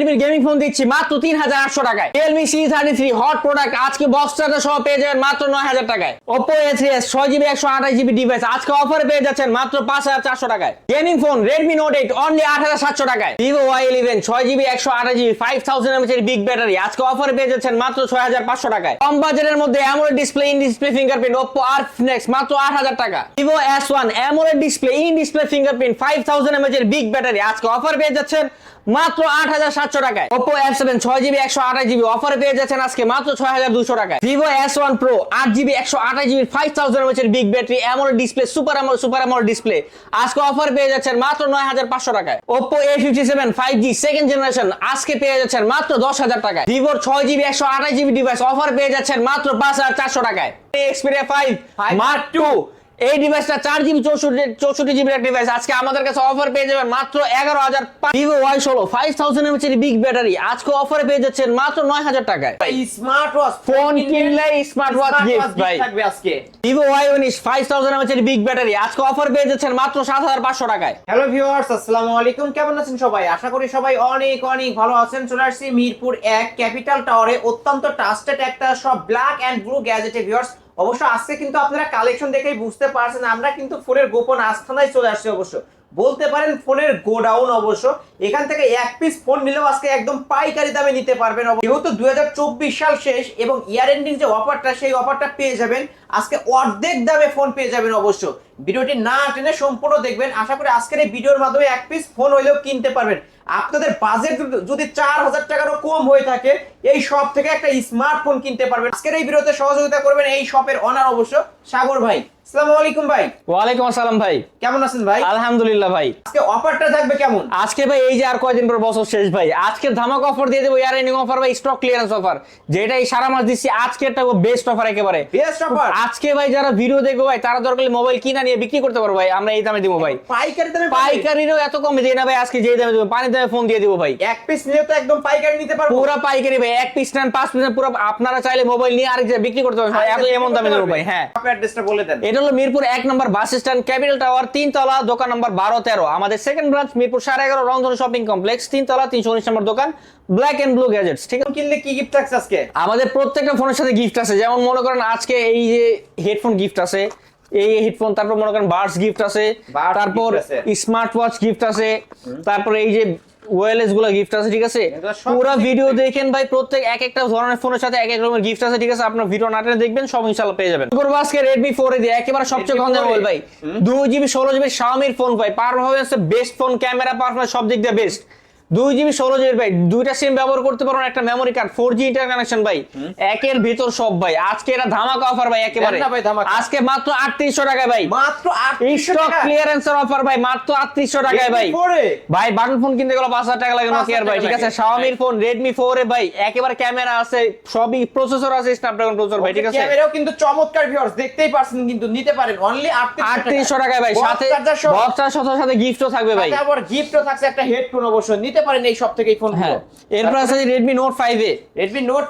রেডমির gaming phone দিচ্ছি মাত্র তিন হাজার আটশো টাকায়। Realme C thirty three hot product আজকে বক্স চার্জার সহ পেয়ে যাবেন মাত্র নয় হাজার টাকায়। ওপো এ থ্রি এস ছয় জিবি একশো আঠাশ জিবি ডিভাইস আজকে অফারে পেয়ে যাচ্ছেন মাত্র পাঁচ হাজার চারশো টাকায়। Gaming phone Redmi Note eight only আট হাজার সাতশো টাকায়। ভিভো ওয়াই ইলেভেন ছয় জিবি একশো আঠাশ জিবি ফাইভ থাউজেন্ড এমএচ এর বিগ ব্যাটারি আজকে অফারে পেয়ে যাচ্ছেন মাত্র ছয় হাজার পাঁচশো টাকায়। কম বাজারের মধ্যে AMOLED display in display fingerprint Oppo R next মাত্র আট হাজার টাকা। Vivo S one AMOLED display in display fingerprint five thousand mAh এর বিগ ব্যাটারি আজকে অফার পেয়ে যাচ্ছেন মাত্র আট হাজার সাতশো টাকায়। ওপো এফ সেভেন ছয় জিবি, একশো আঠাশ জিবি অফারে পেয়ে যাচ্ছেন আজকে মাত্র ছয় হাজার দুশো টাকায়। ভিভো এস ওয়ান প্রো আট জিবি, একশো আঠাশ জিবি ফাইভ থাউজেন্ড এমএচ এর big battery AMOLED display super অ্যামোল super AMOLED display আজকে অফার পেয়ে যাচ্ছেন মাত্র নয় হাজার পাঁচশো টাকায়। Oppo A fifty seven five G second generation আজকে পেয়ে যাচ্ছেন মাত্র দশ হাজার টাকায়। ভিভোর ছয় জিবি, একশো আঠাশ জিবি ডিভাইস অফার পেয়ে যাচ্ছেন মাত্র পাঁচ হাজার চারশো টাকায়। এক্সপিরিয়া ফাইভ মার্ক টু এই ডিভাইসটা চার জিবি চৌষট্টি চৌষট্টি জিবির একটা ডিভাইস আজকে আমাদের কাছে অফার পেয়ে যাবেন মাত্র এগারো হাজার ভিভো ওয়াই ষোলো ফাইভ থাউজেন্ড এমএচ এর বিগ ব্যাটারি আজকে অফারে পেয়ে যাচ্ছেন মাত্র নয় হাজার টাকায়। স্মার্ট ওয়াচ ফোন কিনলে স্মার্ট ওয়াচ গিফট ভাই। থাকবে আজকে। ভিভো ওয়াই উনিশ ফাইভ থাউজেন্ড এমএচ এর বিগ ব্যাটারি আজকে অফার পেয়ে যাচ্ছেন মাত্র সাত হাজার পাঁচশো টাকায়। হ্যালো ভিউয়ার্স আসসালামু আলাইকুম। কেমন আছেন সবাই? আশা করি সবাই অনেক অনেক ভালো আছেন। চলে আসছি মিরপুর এক ক্যাপিটাল টাওয়ারে অত্যন্ত ট্রাস্টেড একটা সব ব্ল্যাক এন্ড ব্লু গ্যাজেটে ভিউয়ার্স অবশ্য আজকে কিন্তু আপনারা কালেকশন দেখেই বুঝতে পারছেন, আমরা কিন্তু ফোনের গোপন আস্থানায় চলে আসছি অবশ্য। বলতে পারেন ফোনের গোডাউন অবশ্য। এখান থেকে এক পিস ফোন নিলেও আজকে একদম পাইকারি দামে নিতে পারবেন। যেহেতু দুই হাজার চব্বিশ সাল শেষ এবং ইয়ার এন্ডিং যে অফারটা সেই অফারটা পেয়ে যাবেন। আজকে অর্ধেক দামে ফোন পেয়ে যাবেন অবশ্য। ভিডিওটি না টেনে সম্পূর্ণ দেখবেন। আশা করি আজকের এই ভিডিওর মাধ্যমে এক পিস ফোন হইলেও কিনতে পারবেন। আপনাদের বাজেট যদি চার হাজার টাকারও কম হয়ে থাকে, এই শপ থেকে একটা স্মার্টফোন কিনতে পারবেন। আজকের এই বিরতে সহযোগিতা করবেন এই শপের অনার অবশ্য সাগর ভাই। আসসালামু আলাইকুম ভাই। ওয়ালাইকুম আসসালাম ভাই। কেমন আছেন ভাই? আলহামদুলিল্লাহ ভাই। আজকে অফারটা থাকবে কেমন? আজকে ভাই এই যে আর কয়দিন পর বছর শেষ ভাই আজকে ধামাক অফার দিয়ে দেবো ইয়ার এন্ডিং অফার ভাই স্টক ক্লিয়ারেন্স অফার যেটা এই সারা মাস দিচ্ছি আজকে একটা বেস্ট অফার একেবারে। বেস্ট অফার আজকে ভাই যারা ভিডিও দেখব ভাই তারা দরকার মোবাইল কিনা নিয়ে বিক্রি করতে পারব ভাই আমরা এই দামে দিব ভাই। পাইকারি দামে পাইকারি? পাইকারিরও এত কমে দিই না ভাই আজকে যে দামে দেবো পানির দামে ফোন দিয়ে দিব ভাই। এক পিস নিলে তো একদম পাইকারি নিতে পারব। পুরো পাইকারি ভাই এক পিস নেন পাঁচ পিস পুরো আপনারা চাইলে মোবাইল নিয়ে আরেক জায়গায় বিক্রি করতে পারবেন এত এমন দামে দেবো ভাই হ্যাঁ। অ্যাড্রেসটা বলে দেন। এটা হলো মিরপুর এক নম্বর বাস স্ট্যান্ড ক্যাপিটাল টাওয়ার তিন তলা দোকান নম্বর বারো তেরো। আমাদের সেকেন্ড ব্রাঞ্চ মিরপুর সাড়ে এগারো রংধনু শপিং কমপ্লেক্স তিন তলা তিনশো উনিশ নম্বর দোকান ব্ল্যাক এন্ড ব্লু গ্যাজেটস ঠিক আছে? কিনলে কি গিফট থাকছে আজকে? আমাদের প্রত্যেকটা ফোনের সাথে গিফট আছে। যেমন মনে করেন আজকে এই যে হেডফোন গিফট আছে এই হেডফোন তারপর মনে করেন বার্স গিফট আছে তারপর স্মার্ট ওয়াচ গিফট আছে তারপর এই যে ওয়্যারলেসগুলো গিফট আছে ঠিক আছে? পুরো ভিডিও দেখেন ভাই প্রত্যেক এক একটা ধরনের ফোনের সাথে এক এক রকমের গিফট আছে ঠিক আছে? আপনার ভিডিও নাটনে দেখবেন সব ইনশাআল্লাহ পেয়ে যাবেন। করব আজকে রেডমি ফোর এ দিয়ে একেবারে সবচেয়ে Redmi কম দামে মোবাইল ভাই। দুই জিবি Xiaomi জিবি শাওমির ফোন ভাই। Performance best phone camera performance সব দিক দিয়ে বেস্ট দুই জিবি ষোলো জিবি ভাই দুইটা সিম ব্যবহার করতে পারবেন একটা memory card four G inter connection ভাই। একের ভিতর সব ভাই। আজকে এটা ধামাকা অফার ভাই একেবারে। আজকে মাত্র আটত্রিশশো টাকায় ভাই। মাত্র স্টক টাকা। ক্লিয়ারেন্সের অফার ভাই মাত্র আটত্রিশশো টাকায় ভাই। Redmi 4 এ? ভাই বাটন ফোন কিনতে গেলে পাঁচ হাজার টাকা লাগে 5,000 নোকিয়ার ভাই ঠিক আছে। শাওমির ফোন রেডমি ফোর এ ভাই একেবারে ক্যামেরা আছে সবই প্রসেসর আছে স্ন্যাপড্রাগন প্রসেসর ভাই ঠিক আছে? ক্যামেরাও কিন্তু চমৎকার ভিউয়ার্স দেখতেই পারছেন কিন্তু নিতে পারেন। অনলি 3800 আটত্রিশশো টাকায় ভাই সাথে বক্সার সাথে সাথে গিফটও থাকবে ভাই। আবার গিফটও থাকছে একটা হেডফোন অবশ্য। নিতে পারেন এই সব থেকে এই ফোন হ্যাঁ। এরপর আছে Redmi Note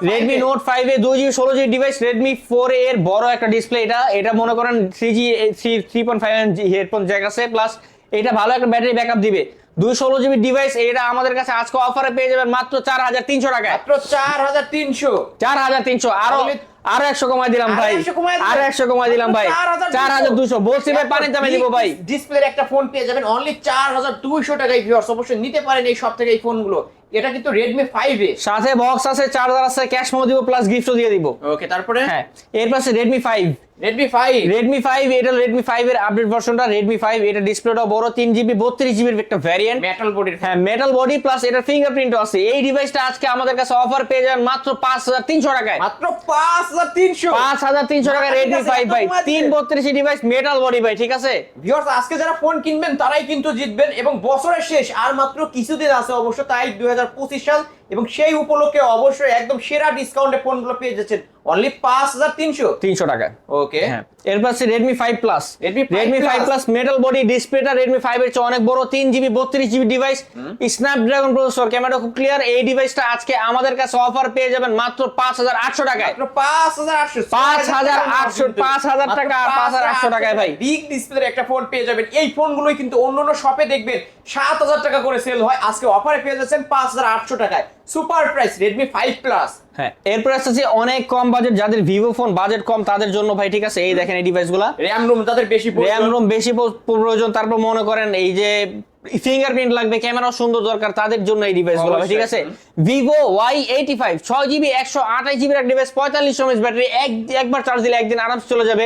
Redmi Note five A দুই জিবি ষোলো জিবি ডিভাইস রেডমি ফোর এর বড় একটা ডিসপ্লে এটা এটা মনে করেন three G three three point five headphone jack আছে প্লাস এটা ভালো একটা ব্যাটারি ব্যাকআপ দিবে। দুই ষোলো জিবি ডিভাইস এটা আমাদের কাছে আজকে অফারে পেয়ে যাবেন মাত্র চার হাজার তিনশো টাকায়। মাত্র 4300 চার হাজার তিনশো। আরও আরও একশো কমাই দিলাম ভাই। 100 কমায় দিলেন? আরও একশো কমাই দিলাম ভাই। চার হাজার দুশো বলছি ভাই পানির দামে দিব ভাই। ডিসপ্লের একটা ফোন পেয়ে যাবেন। অনলি 4200 টাকায় ভিউয়ার্স অবশ্যই নিতে পারেন এই সব থেকে এই ফোনগুলো এটা কিন্তু Redmi 5 এ সাথে বক্স আছে চার্জার আছে ক্যাশ মেমো দিব প্লাস গিফটও দিয়ে দিব। ওকে তারপরে? হ্যাঁ এর পাশে Redmi five Redmi 5 Redmi five এটা রেডমি ফাইভ এর আপডেট ভার্সনটা রেডমি ফাইভ এটা ডিসপ্লেটা বড় তিন জিবি বত্রিশ জিবির একটা ভ্যারিয়েন্ট মেটাল বডির হ্যাঁ মেটাল বডি প্লাস এটা ফিঙ্গারপ্রিন্টও আছে। এই ডিভাইসটা আজকে আমাদের কাছে অফার পেয়ে যাবেন মাত্র পাঁচ হাজার তিনশো টাকায়। মাত্র 5300 পাঁচ হাজার তিনশো টাকা মাত্র রেডমি ঠিক আছে, ফাইভ ভাই। কমায় তিন দিলেন। বত্রিশ ডিভাইস মেটাল বডি ভাই ঠিক আছে? ভিউয়ার্স আজকে যারা ফোন কিনবেন তারাই কিন্তু জিতবেন এবং বছরের শেষ আর মাত্র কিছুদিন আছে অবশ্য তাই দু হাজার সাল এবং সেই উপলক্ষে অবশ্যই একদম সেরা ডিসকাউন্টে ফোনগুলো পেয়ে যাচ্ছেন। অনলি পাঁচ হাজার তিনশো। তিনশো টাকায়। ওকে হ্যাঁ। এরপর Redmi five plus Redmi 5 Redmi five. Plus metal body ডিসপ্লেটা রেডমি ফাইভ এর চেয়ে অনেক বড় তিন জিবি বত্রিশ GB device Snapdragon processor camera খুব ক্লিয়ার এই ডিভাইসটা আজকে আমাদের কাছে অফার পেয়ে যাবেন মাত্র পাঁচ হাজার আটশো টাকায়। পাঁচ হাজার আটশো। পাঁচ হাজার আটশো পাঁচ হাজার টাকা পাঁচ হাজার আটশো টাকায় ভাই। বিগ ডিসপ্লের একটা ফোন পেয়ে যাবেন। এই ফোনগুলোই কিন্তু অন্য অন্য শপে দেখবেন সাত হাজার টাকা করে সেল হয়। আজকে অফারে পেয়ে যাচ্ছেন পাঁচ হাজার আটশো টাকায়। Super price Redmi five plus হ্যাঁ। এরপর আসছে অনেক কম বাজেট যাদের ভিভো ফোন বাজেট কম তাদের জন্য ভাই ঠিক আছে? এই দেখেন এই ডিভাইসগুলো র্যাম রুম তাদের বেশি র্যাম রুম রোম বেশি প্রয়োজন। তারপর মনে করেন এই যে ফিঙ্গারপ্রিন্ট লাগবে ক্যামেরা সুন্দর দরকার তাদের জন্য এই ডিভাইসগুলো ঠিক আছে? ভিভো ওয়াই এইটি ফাইভ ছয় জিবি একশো আঠাশ জিবির এক ডিভাইস পঁয়তাল্লিশ এমএস ব্যাটারি এক একবার চার্জ দিলে একদিন আরামসে চলে যাবে।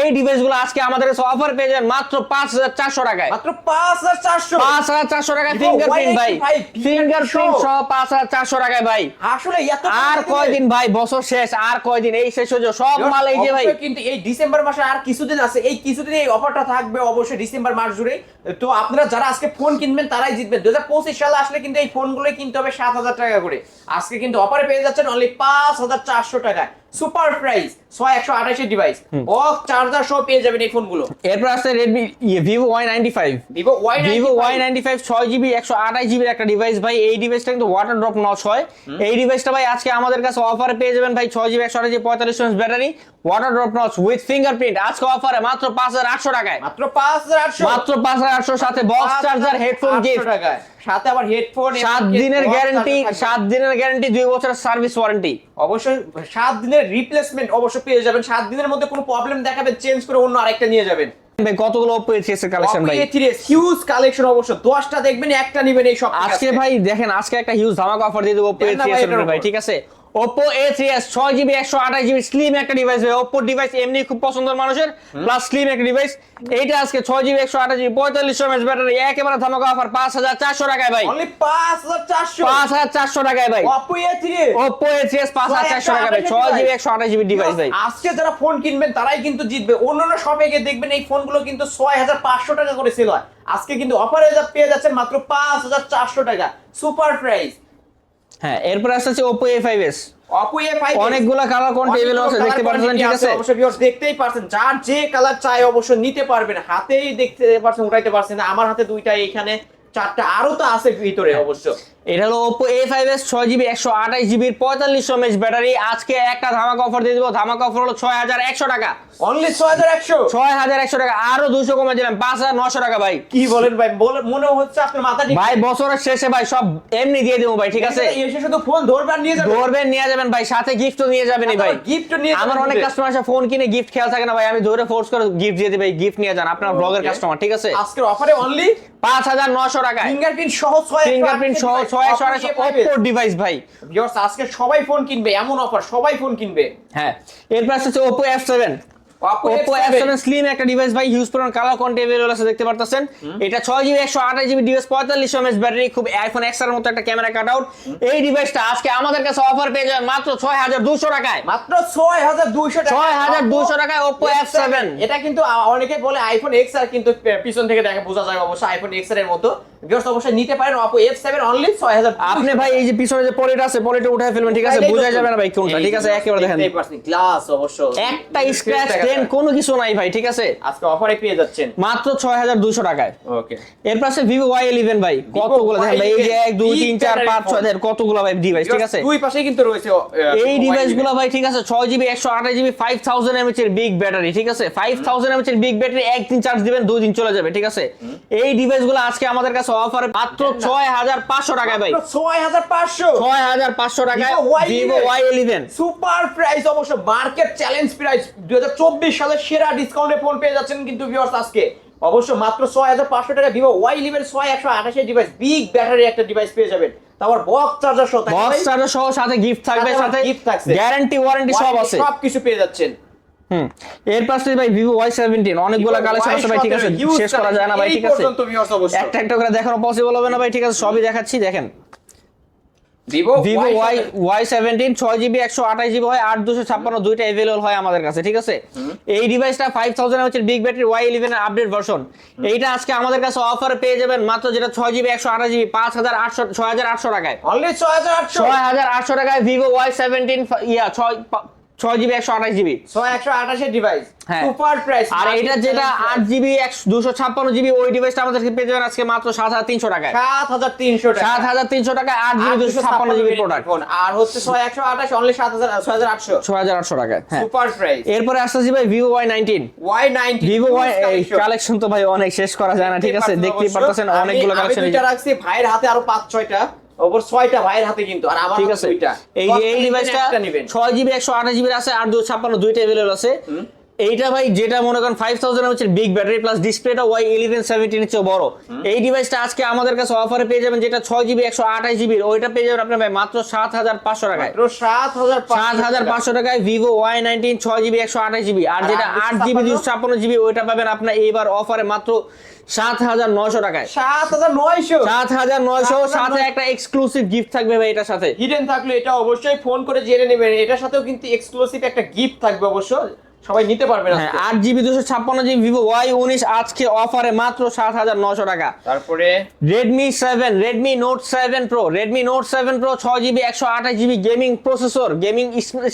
এই ডিভাইসগুলো আজকে আমাদের কাছে অফার পেয়ে যাবেন মাত্র পাঁচ হাজার চারশো টাকায়। মাত্র পাঁচ হাজার চারশো। পাঁচ হাজার চারশো টাকায় ফিঙ্গারপ্রিন্ট ভাই। Y85 ফিঙ্গারপ্রিন্ট সহ। পাঁচ হাজার চারশো টাকায় ভাই। আসলে এত আর কয়দিন ভাই? বছর শেষ আর কয়দিন? এই শেষ হয়ে। সব মাল এই যে ভাই। কিন্তু এই ডিসেম্বর মাসে আর কিছুদিন আছে। এই কিছুদিন এই অফারটা থাকবে অবশ্যই ডিসেম্বর মাস জুড়ে তো আপনারা যারা আজকে ফোন কিনবেন, তারাই জিতবেন। দু হাজার পঁচিশ সালে আসলে কিন্তু এই ফোনগুলোই কিনতে হবে সাত হাজার টাকা করে। আজকে কিন্তু অফারে পেয়ে যাচ্ছেন অনলি পাঁচ হাজার চারশো টাকায়। সুপার প্রাইস ছয় একশো আঠাশের ডিভাইস বক্স চার্জার সহ পেয়ে যাবেন এই ফোনগুলো এরপর আছে Redmi Vivo Y ninety five Vivo Y Vivo Y ninety five ছয় জিবি একশো আঠাশ জিবির একটা ডিভাইস ভাই। এই ডিভাইসটা কিন্তু ওয়াটার ড্রপ নচ হয়। এই ডিভাইসটা ভাই আজকে আমাদের কাছে অফারে পেয়ে যাবেন ভাই। ছয় জিবি একশো আঠাশ পঁয়তাল্লিশ battery water drop notch with fingerprint আজকে অফারে মাত্র পাঁচ হাজার আটশো টাকায়। মাত্র পাঁচ হাজার আটশো। মাত্র পাঁচ হাজার আটশো সাথে বক্স চার্জার হেডফোন গিফট টাকায়। সাথে আবার হেডফোন সাত দিনের গ্যারান্টি সাত দিনের গ্যারান্টি দুই বছরের সার্ভিস ওয়ারেন্টি অবশ্যই সাত দিনের রিপ্লেসমেন্ট অবশ্যই পেয়ে যাবেন। সাত দিনের মধ্যে কোনো প্রবলেম দেখাবেন চেঞ্জ করে অন্য আরেকটা নিয়ে যাবেন। ভাই কতগুলো ওপো এসিএস এর কালেকশন ভাই? হিউজ কালেকশন অবশ্য। দেখবেন একটা নিবেন এই সব আজকে ভাই দেখেন আজকে একটা হিউজ ধামাকা অফার দিয়ে দেবো ভাই। ঠিক আছে? ওপো এ থ্রি এস ছয় জিবি একশো আঠাশ জিবি স্লিম একটা ডিভাইস ভাই। ওপো ডিভাইস এমনি খুব পছন্দের মানুষের প্লাস স্লিম একটা ডিভাইস এইটা আজকে ছয় জিবি একশো আঠাশ জিবি পঁয়তাল্লিশ এমএস ব্যাটারি একেবারে ধামাকা অফার পাঁচ হাজার চারশো টাকায় ভাই। পাঁচ হাজার চারশো? পাঁচ হাজার চারশো টাকায় ভাই। Oppo A three Oppo A three S পাঁচ হাজার চারশো টাকা ভাই। ছয় জিবি একশো আঠাশ জিবি ডিভাইস ভাই। আজকে যারা ফোন কিনবেন তারাই কিন্তু জিতবে। অন্যান্য শপে গিয়ে দেখবেন এই ফোনগুলো কিন্তু ছয় হাজার পাঁচশো টাকা করে সেল হয়। আজকে কিন্তু অফারে পেয়ে যাচ্ছেন মাত্র পাঁচ হাজার চারশো টাকা। সুপার প্রাইস হ্যাঁ এরপর আসছে A five S Oppo A অনেকগুলা কালার কোন টেবিল আছে দেখতে পাচ্ছেন ঠিক আছে অবশ্যই ভিউয়ার্স দেখতেই পারছেন যার যে কালার চাই অবশ্য নিতে পারবেন হাতেই দেখতে পারছেন উঠাইতে পারছেন আমার হাতে দুইটা এখানে চারটা আরও তো আছে ভিতরে অবশ্য। এটা হলো ওপো এ ফাইভ এস ছয় জিবি একশো আঠাশ জিবির পঁয়তাল্লিশ এমএচ ব্যাটারি। আজকে একটা ধামাকা অফার দিয়ে দিব। ধামাকা অফার হলো ছয় হাজার একশো টাকা। অনলি ছয় হাজার একশো? ছয় হাজার একশো টাকা। আরও দুশো কমে দিলাম। পাঁচ হাজার নশো টাকা ভাই। কি বলেন ভাই? বলে মনে হচ্ছে আপনার মাথা ভাই বছরের শেষে ভাই সব এমনি দিয়ে দেবো ভাই ঠিক আছে? এসে শুধু ফোন ধরবেন নিয়ে যাবেন ধরবেন নিয়ে যাবেন ভাই সাথে গিফটও নিয়ে যাবেন ভাই। গিফট নিয়ে আমার অনেক কাস্টমার আছে ফোন কিনে গিফট খেয়াল থাকে না ভাই। আমি ধরে ফোর্স করে গিফট দিয়ে দিই ভাই গিফট নিয়ে যান আপনার ব্লগের কাস্টমার ঠিক আছে? আজকের অফারে অনলি পাঁচ হাজার নশো টাকা ফিঙ্গারপ্রিন্ট সহ ফিঙ্গারপ্রিন্ট সহ ছয় ছয় ওপো ডিভাইস ভাই। আজকে সবাই ফোন কিনবে এমন অফার সবাই ফোন কিনবে। হ্যাঁ। এরপর আছে Oppo F seven Oppo Oppo F7 F seven slim একটা ডিভাইস ভাই হিউজ পরিমাণ কালার কোয়ান্টি अवेलेबल আছে দেখতে পারতেছেন এটা ছয় জিবি একশো আঠাশ জিবি ডিভাইস পঁয়তাল্লিশ এমএস ব্যাটারি খুব আইফোন এক্স এর মতো একটা ক্যামেরা কাট আউট এই ডিভাইসটা আজকে আমাদের কাছে অফার পেয়ে যাবে মাত্র ছয় হাজার দুশো টাকায় মাত্র ছয় হাজার দুইশো টাকা 6200 টাকায় Oppo F7 এটা কিন্তু আ- অনেকে বলে আইফোন এক্স আর কিন্তু পে- পিছন থেকে দেখে বোঝা যায় অবশ্যই আইফোন এক্স এর মতো ভিউয়ার্স অবশ্যই নিতে পারেন অপো এফ সেভেন অনলি ছয় হাজার আপনি ভাই এই যে পিছনে যে পলিটা আছে পলিটা উঠায় ফেলবেন ঠিক আছে বোঝা যাবে না ভাই কোনটা ঠিক আছে একেবারে দেখেন গ্লাস অবশ্য একটা স্ক্র্যাচ টেন কোনো কিছু নাই ভাই ঠিক আছে? আজকে অফারে পেয়ে যাচ্ছেন। মাত্র ছয় হাজার দুশো টাকায়। ওকে আছে ভিভো ওয়াই ইলেভেন ভাই কতগুলো দেখেন ভাই এই যে এক দুই তিন চার পাঁচ ছয় দেখেন কতগুলো ভাই ডিভাইস ঠিক আছে? দুই পাশেই কিন্তু রয়েছে এই mobile ডিভাইসগুলো device। ভাই ঠিক আছে ছয় জিবি একশো আঠাশ জিবি ফাইভ থাউজেন্ড এর বিগ ব্যাটারি ঠিক আছে? ফাইভ থাউজেন্ড এর বিগ ব্যাটারি একদিন চার্জ দিবেন দুই দিন চলে যাবে ঠিক আছে? এই ডিভাইসগুলো আজকে আমাদের কাছে অফারে মাত্র ছয় হাজার পাঁচশো টাকায় ভাই। মাত্র ছয় হাজার পাঁচশো। ছয় হাজার পাঁচশো টাকায় Vivo Y11 Vivo Y eleven super price অবশ্য মার্কেট চ্যালেঞ্জ প্রাইস দুই হাজার চব্বিশ সালের সেরা ডিসকাউন্টে ফোন পেয়ে যাচ্ছেন কিন্তু ভিউয়ার্স আজকে। অবশ্য মাত্র ছয় হাজার পাঁচশো টাকা ভিভো ওয়াই ইলেভেন ছয় একশো আঠাশের ডিভাইস বিগ ব্যাটারি একটা ডিভাইস পেয়ে যাবেন। তারপর বক্স চার্জার সহ বক্স চার্জার সহ সাথে গিফট থাকবে সাথে gift থাকছে। গ্যারান্টি ওয়ারেন্টি সব আছে। সব কিছু পেয়ে যাচ্ছেন। হুম। এর পাশে ভাই ভিভো ওয়াই সেভেন্টিন অনেকগুলো Vivo কালেকশন আছে ভাই ঠিক আছে? Y17 শেষ করা যায় না ভাই ঠিক আছে। একটা একটা করে দেখানো পসিবল হবে না ভাই ঠিক আছে? সবই দেখাচ্ছি দেখেন। Vivo Vivo Y Y seventeen ছয় জিবি একশো আঠাশ জিবি হয় আট দুশো ছাপ্পান্ন দুইটা অ্যাভেলেবল হয় আমাদের কাছে ঠিক আছে? এই ডিভাইসটা ফাইভ থাউজেন্ড হচ্ছে big battery Y eleven update version এইটা আজকে আমাদের কাছে অফার পেয়ে যাবেন মাত্র যেটা ছয় জিবি একশো আঠাশ জিবি পাঁচ হাজার আটশো ছয় হাজার আটশো টাকায়। অনলি ছয় হাজার আটশো। ছয় হাজার আটশো টাকায় ভিভো ওয়াই সেভেন্টিন ইয়া ছয় ছয় জিবি একশো আঠাশ জিবি ছয় একশো আঠাশের ডিভাইস হ্যাঁ। সুপার প্রাইস আর এটা যেটা আট জিবি দুশো ছাপ্পান্ন জিবি ওই ডিভাইসটা আমাদেরকে পেয়ে যাবেন আজকে মাত্র সাত হাজার তিনশো টাকায়। সাত হাজার তিনশো সাত হাজার তিনশো টাকায় আট জিবি দুশো ছাপ্পান্ন জিবি প্রোডাক্ট আর হচ্ছে ছয় একশো আঠাশ অনলি সাত হাজার ছয় হাজার আটশো। ছয় হাজার আটশো টাকায় হ্যাঁ। সুপার প্রাইস এরপরে আসতেছি ভাই Vivo Y nineteen Y ninety Vivo Y collection তো ভাই অনেক শেষ করা যায় না ঠিক আছে? দেখতেই পারতেছেন অনেকগুলো কালেকশন রাখছি ভাইয়ের হাতে আরও পাঁচ ছয়টা। ওপর ছয়টা ভাইয়ের হাতে কিন্তু আর আমার ঠিক আছে। এই যে এই ডিভাইসটা ছয় জিবি একশো আঠাশ জিবির আছে আর দুশো ছাপ্পান্ন দুইটা অ্যাভেলেবল আছে। এইটা ভাই যেটা মনে করেন ফাইভ থাউজেন্ড হচ্ছে বিগ ব্যাটারি প্লাস ডিসপ্লেটা ওয়াই ইলেভেন সেভেন্টিন চেয়ে বড়। এই ডিভাইসটা আজকে আমাদের কাছে অফারে পেয়ে যাবেন যেটা ছয় জিবি একশো আঠাশ জিবির ওইটা পেয়ে যাবেন আপনার ভাই মাত্র সাত হাজার পাঁচশো টাকায়। সাত হাজার সাত হাজার পাঁচশো টাকায় ভিভো ওয়াই নাইনটিন ছয় জিবি একশো আঠাশ জিবি আর যেটা আট জিবি দুশো ছাপ্পান্ন জিবি ওইটা পাবেন আপনার এইবার অফারে মাত্র সাত হাজার নয়শো টাকায়। সাত হাজার নয়শো? সাত হাজার নয়শো 7,900 সাথে একটা এক্সক্লুসিভ গিফট থাকবে ভাই এটার সাথে। হিডেন থাকলে এটা অবশ্যই ফোন করে জেনে নেবেন। এটার সাথেও কিন্তু এক্সক্লুসিভ একটা গিফট থাকবে অবশ্য। সবাই নিতে পারবে না আট জিবি দুশো ছাপ্পান্ন জিবি ভিভো ওয়াই উনিশ আজকে অফারে মাত্র সাত হাজার নশো টাকা। তারপরে? Redmi seven Redmi Note seven pro Redmi Note seven pro ছয় জিবি একশো আঠাশ GB gaming processor gaming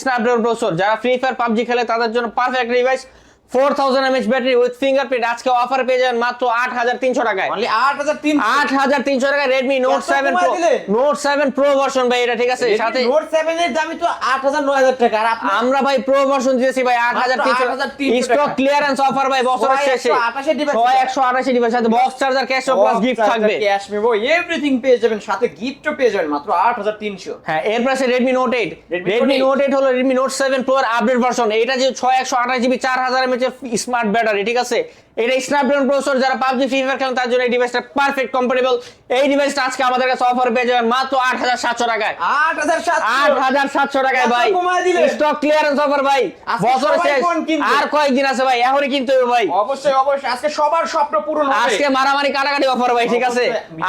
Snapdragon processor যারা ফ্রি ফায়ার পাবজি খেলে তাদের জন্য perfect device four thousand mAh battery with fingerprint আজকে অফার পেয়ে যাবেন মাত্র আট হাজার তিনশো টাকায়। আট হাজার আট হাজার তিনশো টাকায় Redmi Note seven pro Note seven pro version ভাই এটা ঠিক আছে? সাথে নোট সেভেন এর দামই তো আট হাজার নয় হাজার টাকা। আর আমরা ভাই প্রো ভার্সন দিয়েছি ভাই আট হাজার তিনশো স্টক ক্লিয়ারেন্স অফার ভাই বছরের শেষে। ছয় একশো আঠাশি ডিভাইস সাথে box charger cash plus gift থাকবে। ক্যাশ মেমো এভরিথিং পেয়ে যাবেন সাথে গিফটও পেয়ে যাবেন মাত্র আট হাজার তিনশো। হ্যাঁ এরপর আছে Redmi Note eight Redmi Note eight হলো রেডমি নোট সেভেন প্রো এর আপডেট ভার্সন এটা যে ছয় একশো আঠাশ জিবি চার হাজার এমএচ স্মার্ট ব্যাটারি ঠিক আছে? এটা স্ন্যাপড্রাগন প্রসেসর যারা পাবজি ফ্রি ফায়ার খেলেন তার জন্য এই ডিভাইসটা পারফেক্ট কম্পারেবল এই ডিভাইসটা আজকে আমাদের কাছে অফার পেয়ে যাবেন মাত্র আট হাজার সাতশো টাকায়। আট হাজার আট হাজার সাতশো টাকায় ভাই? স্টক ক্লিয়ারেন্স অফার ভাই। বছর শেষ। আর কয়েকদিন আছে ভাই। এখনই কিনতে হবে ভাই। অবশ্যই অবশ্যই। আজকে সবার স্বপ্ন পূরণ হবে। আজকে মারামারি কাটাকাটি অফার ভাই ঠিক আছে?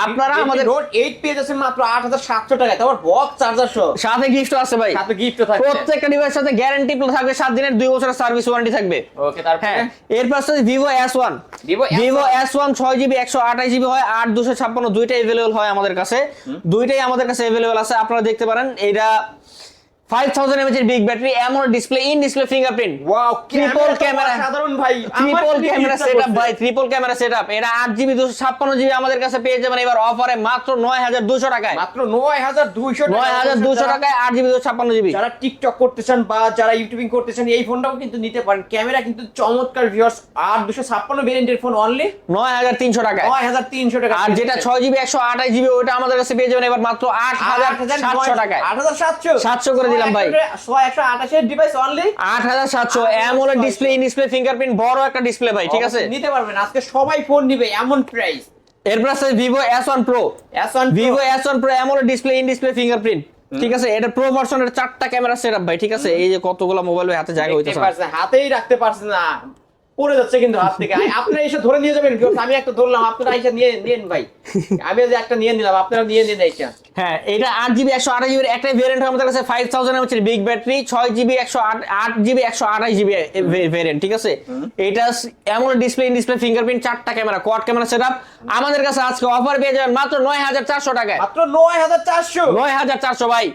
আপনারা আমাদের নোট এইট পেয়ে যাচ্ছেন মাত্র আট হাজার সাতশো টাকায়। তারপর বক্স চার্জার সহ। সাথে গিফট আছে ভাই। সাথে গিফটও থাকছে। প্রত্যেকটা ডিভাইসের সাথে গ্যারান্টি প্লাস থাকবে সাত দিনের দুই বছরের সার্ভিস ওয়ারেন্টি থাকবে। ওকে তারপরে? এরপর আছে Vivo S one Vivo S1 Vivo S one ছয় জিবি একশো আঠাশ জিবি হয় আট দুশো ছাপ্পান্ন দুইটাই অ্যাভেলেবল হয় আমাদের কাছে। দুইটাই আমাদের কাছে অ্যাভেলেবল আছে আপনারা দেখতে পারেন। এটা ফাইভ থাউজেন্ড এর বিগ ব্যাটারি এমন display in display fingerprint wow Triple camera। সাধারণ ভাই। ট্রিপল ক্যামেরা সেটআপ ভাই ট্রিপল ক্যামেরা সেটআপ এটা আট জিবি দুশো ছাপ্পান্ন জিবি আমাদের কাছে পেয়ে যাবেন। এবার অফারে মাত্র নয় হাজার দুশো টাকায়। মাত্র নয় হাজার দুইশো নয় হাজার দুশো টাকায় আট জিবি দুশো ছাপ্পান্ন জিবি যারা টিকটক করতে চান বা যারা ইউটিউবিং করতে চান এই ফোনটাও কিন্তু নিতে পারেন। ক্যামেরা কিন্তু চমৎকার ভিউয়ার্স ভেরিয়েন্টের ফোন অনলি নয় হাজার তিনশো টাকায়। নয় হাজার তিনশো টাকা আর যেটা ছয় জিবি একশো আঠাশ জিবি ওটা আমাদের কাছে পেয়ে যাবেন। এবার মাত্র আট হাজার সাতশো টাকায়। আট হাজার সাতশো। 700 করে দিলাম ভাই। ছয় এর ডিভাইস অনলি আট হাজার সাতশো AMOLED display in display fingerprint বড় একটা ডিসপ্লে ভাই ঠিক আছে? নিতে পারবেন। আজকে সবাই ফোন নিবে এমন প্রাইস এরপর আছে Vivo S one pro S one Vivo S one pro AMOLED display in display fingerprint ঠিক আছে? এটা প্রো ভার্সনের চারটা ক্যামেরা সেটআপ ভাই ঠিক আছে? এই যে কতগুলো মোবাইল হাতে জায়গা হইতেছে হাতেই রাখতে পারছেন না। পড়ে যাচ্ছে কিন্তু হাত থেকে। আপনারা এসে ধরে নিয়ে যাবেন আমি একটা ধরলাম আপনারা এসে নিয়ে নিন ভাই। আমি যে একটা নিয়ে নিলাম আপনারা নিয়ে নিন এইটা। হ্যাঁ এটা আট জিবি একশো আঠাশ জিবির একটা ভেরিয়েন্ট আমাদের কাছে five thousand mAh big battery ছয় জিবি একশো আট জিবি একশো আঠাশ জিবি ভেরিয়েন্ট ঠিক আছে? এটা এমন ডিসপ্লে ইন ডিসপ্লে ফিঙ্গারপ্রিন্ট চারটা ক্যামেরা কোয়াড ক্যামেরা সেটআপ আমাদের কাছে আজকে অফার পেয়ে যাবেন মাত্র নয় হাজার চারশো টাকায়। মাত্র নয় হাজার চারশো? নয় হাজার চারশো ভাই।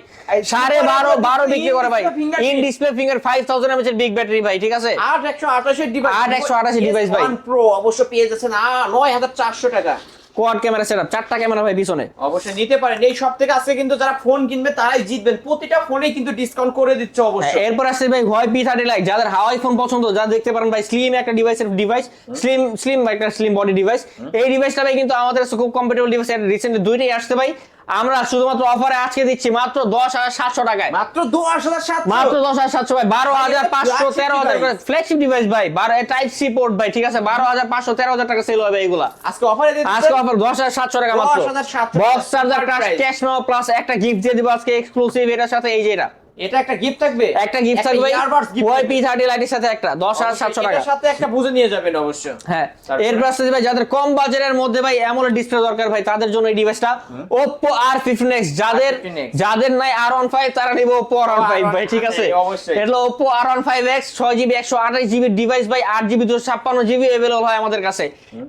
সাড়ে বারো বারো বিক্রি করে ভাই। In display finger five thousand mAh big battery ভাই ঠিক আছে? আট একশো আঠাশের ডিভাইস 8128 device ভাই। প্রো অবশ্য পেয়ে যাচ্ছেন আ- নয় হাজার চারশো টাকা। কোয়াড ক্যামেরা সেটআপ চারটা ক্যামেরা ভাই পিছনে। অবশ্যই নিতে পারেন। এই সব থেকে আজকে কিন্তু যারা ফোন কিনবে তারাই জিতবেন। প্রতিটা ফোনে কিন্তু ডিসকাউন্ট করে দিচ্ছে অবশ্যই। হ্যাঁ, এরপর আসছে ভাই পি থার্টি লাইক যাদের হাওয়াই ফোন পছন্দ যা দেখতে পারেন ভাই স্লিম একটা ডিভাইসের ডিভাইস স্লিম স্লিম একটা স্লিম বডি ডিভাইস এই ডিভাইসটা ভাই কিন্তু আমাদের খুব কম্পিটেবল ডিভাইস রিসেন্টলি দুইটাই আসছে ভাই। আমরা শুধুমাত্র অফারে আজকে দিচ্ছি মাত্র দশ হাজার সাতশো টাকায়। মাত্র দশ হাজার মাত্র দশ হাজার সাতশো ভাই বারো হাজার পাঁচশো তেরো হাজার ফ্লেক্সিপ ডিভাইস ভাই বারো টাইপ সি পোর্ট ভাই ঠিক আছে? বারো হাজার পাঁচশো তেরো হাজার টাকা সেল হবে এগুলা আজকে অফারে আজকে অফার দশ হাজার সাতশো টাকা মাত্র। 10,700 বক্স চার্জার। ক্যাশ নাও প্লাস একটা গিফট দিয়ে দিব আজকে এক্সক্লুসিভ এটার সাথে এই যে এটা। এটা একটা গিফট থাকবে একটা গিফট থাকবে ভাই earbuds gift Y P thirty লাইটের সাথে একটা দশ হাজার সাতশো টাকা এটার সাথে একটা বুঝে নিয়ে যাবেন অবশ্য হ্যাঁ তারপরে? এর পাশে ভাই যাদের কম বাজারের মধ্যে ভাই অ্যামোলেড ডিসপ্লে দরকার ভাই তাদের জন্য এই ডিভাইসটা Oppo R15 X যাদের R15X যাদের নাই R15 তারা নিবে Oppo R15 ভাই ঠিক আছে R15 অবশ্যই। এটা হলো Oppo R15X 6GB 128GB device ভাই 8GB 256GB अवेलेबल হয় আমাদের কাছে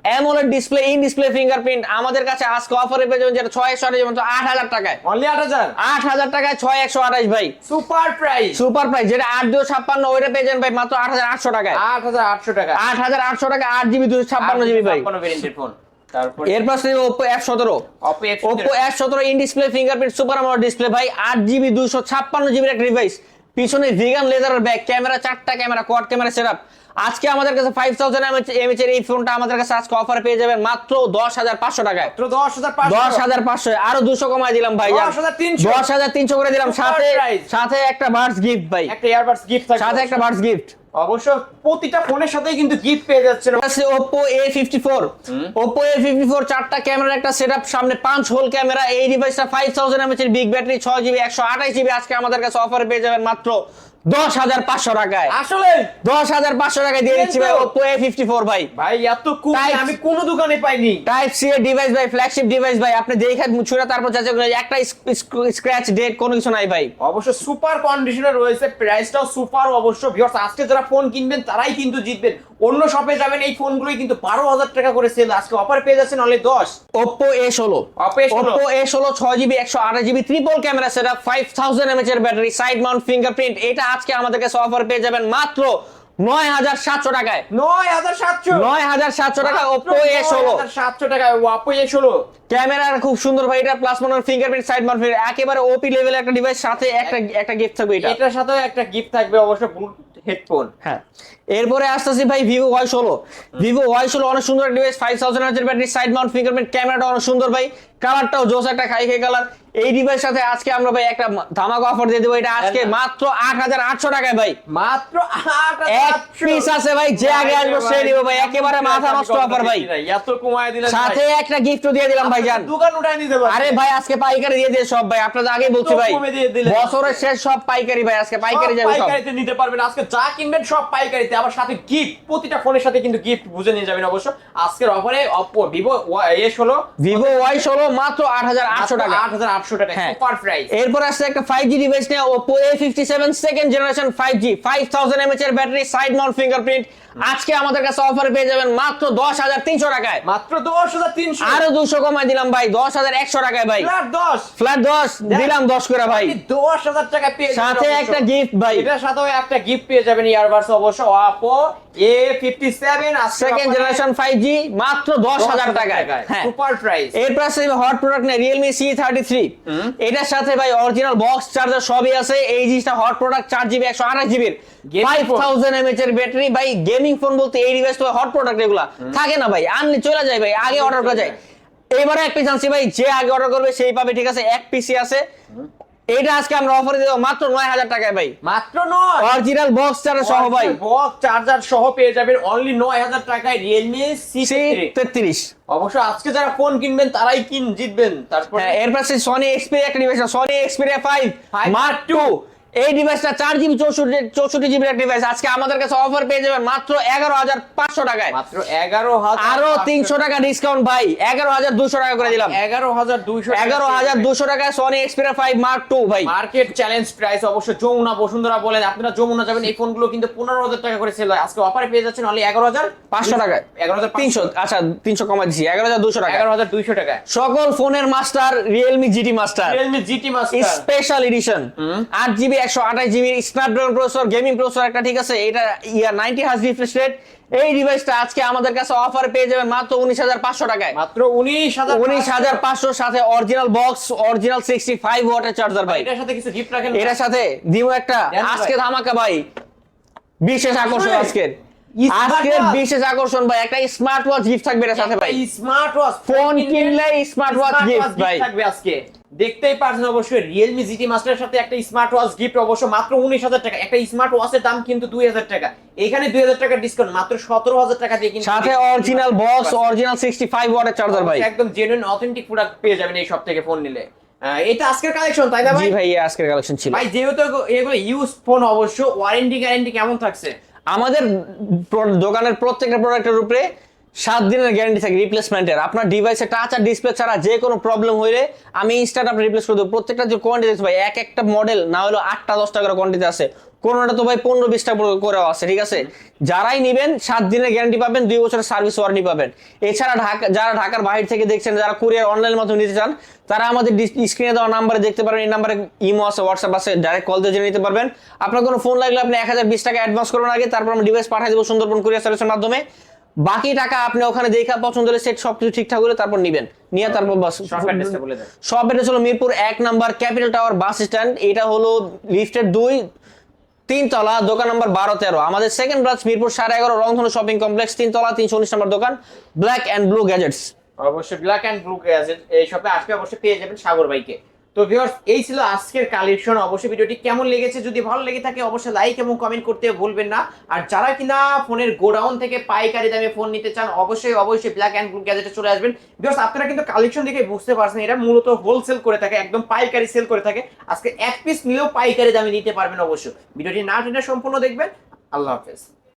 AMOLED display in display fingerprint আমাদের কাছে আজকে অফারে পেয়ে যাবেন যেটা 628 মাত্র 8000 টাকায় অনলি 8000 8000 টাকায় 6128 ভাই সুপার প্রাইস সুপার প্রাইস যেটা 8256 ওইটা পেয়ে যান ভাই মাত্র 8800 টাকায়। 8800 টাকা। 8800 টাকা 8GB 256GB ভাই। 56 ভেরিয়েন্টের ফোন তারপর এর পাশে Oppo F17 Oppo F17 Oppo F17 in display fingerprint super display ভাই 8GB 256GB এর একটা ডিভাইস পিছনে ভিগান লেদারের ব্যাক ক্যামেরা চারটা ক্যামেরা কোয়াড ক্যামেরা সেটআপ আজকে আমাদের কাছে 5000 এমএইচ এর এই ফোনটা আমাদের কাছে আজকে অফারে পেয়ে যাবেন মাত্র 10500 টাকায়। মাত্র 10500 10500 আরও 200 কমায় দিলাম ভাই 10300 10300 করে দিলাম। সাথে। সাথে একটা বার্ডস গিফট ভাই। একটা ইয়ারবাডস গিফট সাথে একটা বার্ডস গিফট অবশ্য প্রতিটা ফোনের সাথেই কিন্তু গিফট পেয়ে যাচ্ছেন। আছে Oppo A54 Oppo A54 চারটা ক্যামেরার একটা সেটআপ সামনে পাঁচ হোল ক্যামেরা এই ডিভাইসটা 5000 mAh এর বিগ ব্যাটারি 6GB 128GB আজকে আমাদের কাছে অফারে পেয়ে যাবেন মাত্র 10500 টাকায়। আসলে? 10500 টাকায় দিয়ে দিচ্ছি ভাই কিন্তু- Oppo A54 ভাই। ভাই এত আমি কোনো দোকানে পাইনি। টাইপ সি ডিভাইস ভাই ফ্ল্যাগশিপ ডিভাইস ভাই আপনি ছুঁড়ে তারপর যাচাই করে একটা স্ক্র্যাচ ডেট কোনো কিছু নাই ভাই। অবশ্য সুপার কন্ডিশনে রয়েছে প্রাইসটাও সুপার অবশ্য। ভিউয়ার্স আজকে যারা ফোন কিনবেন তারাই কিন্তু জিতবেন। অন্য শপে যাবেন এই ফোনগুলোই কিন্তু বারো হাজার টাকা করে সেল আজকে অফার পেয়ে যাচ্ছেন অনলি দশ। Oppo A16 Oppo A16 Oppo A16 6GB 128GB triple camera setup 5000 mAh এর ব্যাটারি সাইড মাউন্ট ফিঙ্গারপ্রিন্ট এটা আজকে আমাদের কাছে অফার পেয়ে যাবেন মাত্র 9700 টাকায়। নয় হাজার সাতশো? 9700 টাকা Oppo A16 সাতশো টাকায় ওয়াপো এ ষোলো। ক্যামেরার খুব সুন্দর ভাই এটা plus mount fingerprint side mount একেবারে ওপি লেভেলের একটা ডিভাইস সাথে একটা একটা গিফট থাকবে এটা। এটার সাথেও একটা গিফট থাকবে অবশ্য হেডফোন হ্যাঁ। এরপরে আসতেছি ভাই ভিভো ওয়াই ষোলো। ভিভো ওয়াই ষোলো অনেক সুন্দর device five thousand battery side mount fingerprint ক্যামেরাটা অনেক সুন্দর ভাই। কালারটাও জোস একটা খাই খাই কালার। এই ডিভাইস সাথে আজকে আমরা ভাই একটা ধামাকা অফার দিয়ে দেবো। এটা আজকে মাত্র আট হাজার আটশো টাকায় ভাই। মাত্র এক পিস আছে ভাই যে আগে আসব সে নিবো ভাই। একেবারে মাথা নষ্ট অফার ভাই। এত কমায় দিলেন সাথে একটা গিফটও দিয়ে দিলাম ভাই জান দোকান উঠাই নিতে পারবেন। আরে ভাই আজকে পাইকারি দিয়ে দিয়ে সব ভাই। আপনাদের আগে বলছি ভাই। বছরের শেষ সব পাইকারি ভাই আজকে পাইকারি যাবে সব। পাইকারিতে নিতে পারবেন। আজকে যা কিনবেন সব পাইকারিতে। আবার সাথে গিফট প্রতিটা ফোনের সাথে কিন্তু গিফট বুঝে নিয়ে যাবেন অবশ্য। আজকের অফারে এস হলো ভিভো ওয়াই ষোলো মাত্র আট হাজার আটশো টাকা আট হাজার আটশো টাকা হ্যাঁ। সুপার প্রাইস এরপর আসছে একটা 5G ডিভাইস নিয়ে Oppo A57 second generation five 5G 5000 mAh এর ব্যাটারি সাইড মাউন্ট ফিঙ্গারপ্রিন্ট আজকে আমাদের কাছে অফারে পেয়ে যাবেন মাত্র 10300 টাকায়। মাত্র দশ হাজার তিনশো। আরও 200 কমায় দিলাম ভাই 10100 টাকায় ভাই। ফ্ল্যাট দশ। ফ্ল্যাট 10 দিলাম 10 করে ভাই। দশ হাজার টাকা পেয়ে সাথে একটা গিফট ভাই। এটার সাথেও একটা গিফট পেয়ে যাবেন ইয়ারবাডস অবশ্য Oppo A fifty seven second generation 5G মাত্র 10000 টাকায়। হ্যাঁ। সুপার প্রাইস এর পাশে হট প্রোডাক্ট নেই রিয়েলমি সি থার্টি থ্রি এটার সাথে ভাই অরিজিনাল বক্স চার্জার সবই আছে। এই জিনিসটা হট প্রোডাক্ট চার জিবি একশো আঠাশ জিবির ফাইভ। থাউজেন্ড এমএচ এর ব্যাটারি ভাই গেমিং ফোন বলতে এই ডিভাইস তো হট প্রোডাক্ট এগুলা থাকে না ভাই আনলে চলে যায় ভাই আগে অর্ডার করা যায়। এবারে এক পিস আনছি ভাই যে আগে অর্ডার করবে সেই পাবে ঠিক আছে? এক পিসি আছে। এইটা আজকে আমরা অফারে দেবো মাত্র নয় হাজার টাকায় ভাই। মাত্র নয়? অরিজিনাল বক্স চার্জার সহ ভাই। বক্স চার্জার সহ পেয়ে যাবেন অনলি নয় হাজার টাকায় রিয়েলমি সি সি তেত্রিশ অবশ্য আজকে যারা ফোন কিনবেন তারাই কিন জিতবেন। তারপর হ্যাঁ এর পাশে সনি এক্সপিরিয়া একটা Sony Xperia five Five mark two এই ডিভাইসটা চার জিবি চৌষট্টি চৌষট্টি জিবির একটা ডিভাইস আজকে আমাদের কাছে অফার পেয়ে যাবেন মাত্র এগারো হাজার পাঁচশো টাকায়। মাত্র এগারো আরও তিনশো টাকা ডিসকাউন্ট ভাই। এগারো হাজার দুশো টাকা করে দিলাম। এগারো হাজার দুইশো এগারো হাজার দুশো টাকায় Sony Xperia five mark two ভাই। মার্কেট চ্যালেঞ্জ প্রাইস অবশ্য যমুনা বসুন্ধরা বলেন আপনারা যমুনা যাবেন এই ফোনগুলো কিন্তু পনেরো হাজার টাকা করে সেল হয়। আজকে অফারে পেয়ে যাচ্ছেন অনলি এগারো হাজার পাঁচশো টাকায়। এগারো হাজার তিনশো আচ্ছা তিনশো কমা দিচ্ছি। এগারো হাজার দুশো টাকা এগারো হাজার দুইশো টাকা সকল ফোনের master Realme GT master Realme GT master special edition আট জিবি একশো আঠাশ GB Snapdragon processor gaming processor একটা ঠিক আছে? এটা ইয়া নাইনটি রিফ্রেশ রেট এই ডিভাইসটা আজকে আমাদের কাছে অফার পেয়ে যাবেন মাত্র উনিশ হাজার পাঁচশো টাকায়। মাত্র উনিশ হাজার উনিশ হাজার পাঁচশোর সাথে original box original sixty five ওয়াটের চার্জার ভাই। এটার সাথে কিছু গিফট রাখেন এটার সাথে দিব একটা আজকে ধামাকা ভাই। বিশেষ আকর্ষণ? আজকের। আজকের বিশেষ আকর্ষণ ভাই। একটা স্মার্ট ওয়াচ গিফট থাকবে এটার সাথে ভাই। স্মার্ট ওয়াচ ফোন কিনলে স্মার্ট ওয়াচ গিফট ভাই। থাকবে আজকে। দেখতেই পারছেন অবশ্যই রিয়েলমি জিটি মাস্টারের সাথে একটা স্মার্ট ওয়াচ গিফট অবশ্য মাত্র উনিশ হাজার টাকা। একটা স্মার্ট ওয়াচের দাম কিন্তু দুই হাজার টাকা। এখানে দুই হাজার টাকা ডিসকাউন্ট মাত্র সতেরো হাজার টাকা দিয়ে কিন্তু সাথে original box original sixty five ওয়াটের চার্জার ভাই। একদম জেনুইন অথেন্টিক প্রোডাক্ট পেয়ে যাবেন এই সব থেকে ফোন নিলে। এটা আজকের কালেকশন তাই না ভাই? জি ভাই আজকের কালেকশন ছিল। ভাই যেহেতু এগুলো ইউজ ফোন অবশ্য ওয়ারেন্টি গ্যারেন্টি কেমন থাকছে? আমাদের দোকানের প্রত্যেকটা প্রোডাক্টের উপরে সাত দিনের গ্যারান্টি থাকে রিপ্লেসমেন্টের আপনার ডিভাইসে টাচ আর ডিসপ্লে ছাড়া যে কোনো প্রবলেম হইলে আমি ইনস্ট্যান্ট আপনি রিপ্লেস করে দেবো। প্রত্যেকটা যে কোয়ান্টিটি আছে ভাই, এক একটা মডেল না হলো আটটা, দশটা করে কোয়ান্টিটি আছে। কোনোটা তো ভাই পনেরো, বিশটা করেও আছে, ঠিক আছে? যারাই নেবেন, সাত দিনের গ্যারান্টি পাবেন, দুই বছরের সার্ভিস ওয়ারেন্টি পাবেন। এছাড়া ঢাকা যারা ঢাকার বাইরে থেকে দেখছেন, যারা কুরিয়ার অনলাইনের মাধ্যমে নিতে চান, তারা আমাদের স্ক্রিনে দেওয়া নাম্বারে দেখতে পারবেন, এই নাম্বারে ইমো আছে হোয়াটসঅ্যাপ আছে ডাইরেক্ট কল দিয়ে জেনে নিতে পারবেন। আপনার কোনো ফোন লাগলে আপনি এক হাজার, বিশ টাকা অ্যাডভান্স করবেন আগে, তারপর আমি ডিভাইস পাঠিয়ে দেবো সুন্দরবন কুরিয়ার সার্ভিসের মাধ্যমে। বাকি টাকা আপনি ওখানে দেখা পছন্দ হলে সেট সবকিছু ঠিকঠাক হলে তারপর নিবেন। নিয়ে তারপর বাস। সব অ্যাড্রেস হলো মিরপুর এক number capital tower bus stand এটা হলো লিফটের দুই তিনতলা দোকান নাম্বার বারো তেরো। আমাদের সেকেন্ড ব্রাঞ্চ মিরপুর সাড়ে এগারো রংধনু শপিং কমপ্লেক্স তিনতলা তিনশো উনিশ নম্বর দোকান ব্ল্যাক অ্যান্ড ব্লু গ্যাজেটস অবশ্যই ব্ল্যাক অ্যান্ড ব্লু গ্যাজেট এই শপে আসলে অবশ্যই পেয়ে যাবেন সাগর ভাইকে। তো ভিউয়ার্স এই ছিল আজকের কালেকশন অবশ্যই ভিডিওটি কেমন লেগেছে? যদি ভালো লেগে থাকে, অবশ্যই লাইক এবং কমেন্ট করতে ভুলবেন না। আর যারা কিনা ফোনের গোডাউন থেকে পাইকারি দামে ফোন নিতে চান, অবশ্যই অবশ্যই ব্ল্যাক অ্যান্ড ব্লু গ্যাজেটে চলে আসবেন। ভিউয়ার্স আপনারা কিন্তু কালেকশন দেখে বুঝতে পারছেন এটা মূলত হোলসেল করে থাকে, একদম পাইকারি সেল করে থাকে। আজকে এক পিস নিলেও পাইকারি দামে নিতে পারবেন অবশ্যই। ভিডিওটি না টেনে সম্পূর্ণ দেখবেন। আল্লাহ হাফেজ।